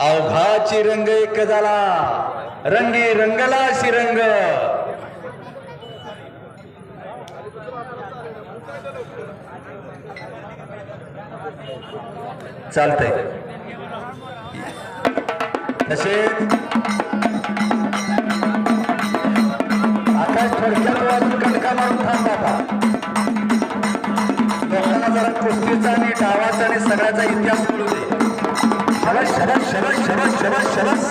अवघाची रंग एक झाला. रंगी रंगला शिरंग. चालतंय. तसेच आकाश थोडक्यात वाजून कणका मारून थांबा लोकांना जरा कुस्तीचा आणि डावाचा आणि सगळ्याचा इतिहास बोलू दे. शबस शबस शबस शबस शबस शबस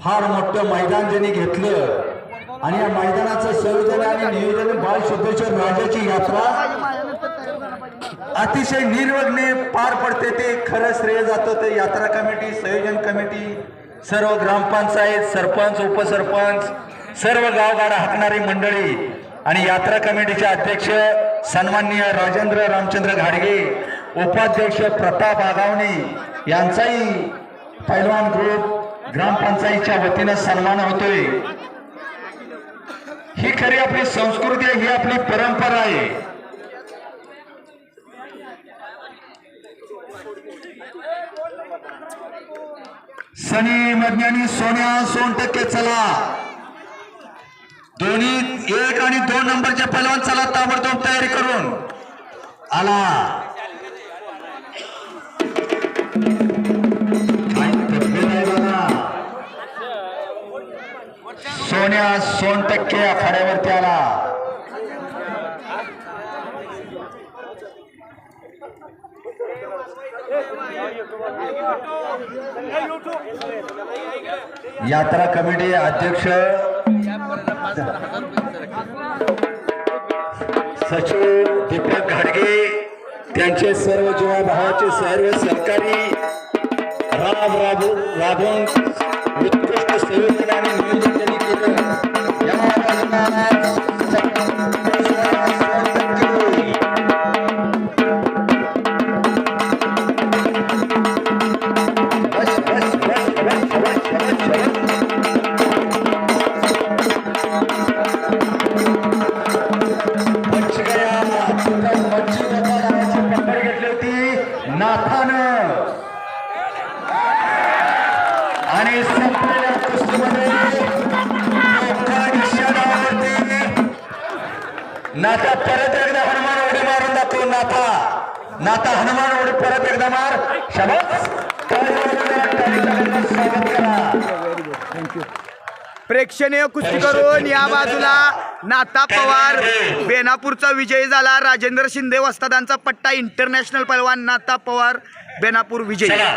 फार मोठं मैदान ज्यांनी घेतलं आणि या मैदानाचं संयोजन आणि नियोजन बाल सिद्धेश्वर राजाची यात्रा अतिशय निर्वघ्ने पार पडते ते. खरं श्रेय जातं ते. यात्रा कमिटी संयोजन कमिटी सर्व ग्रामपंचायत सरपंच उपसरपंच सर्व गावगाडा हाकणारी मंडळी आणि यात्रा कमिटीचे अध्यक्ष सन्माननीय राजेंद्र रामचंद्र घाडगे उपाध्यक्ष प्रताप आगावणे यांचाही पैलवान ग्रुप ग्रामपंचायतच्या वतीनं सन्मान होतोय. ही खरी आपली संस्कृती आहे ही आपली परंपरा आहे. सनी मज्ञानी सोन्या सोन टक्के चला. दोन्ही एक आणि दोन नंबरचे पलवान चला ताबडतोब तयारी करून. आला. सोन्या सोन टक्के आखाड्यावरती आला. यात्रा कमिटी अध्यक्ष सचिव दीपक घाडगे त्यांचे सर्व जीवा भावाचे सर्व सरकारी राब राबू राबून उत्कृष्ट संयोजन आणि नाता परत एकदा हनुमान उडी मारून दाखव नाता नाता हनुमान उडी परत एकदा मार शबास स्वागत करा थँक्यू प्रेक्षणीय कुस्ती करून या बाजूला नाता पवार बेनापूरचा विजय झाला. राजेंद्र शिंदे वस्तादांचा पट्टा इंटरनॅशनल पलवान नाता पवार बेनापूर विजय.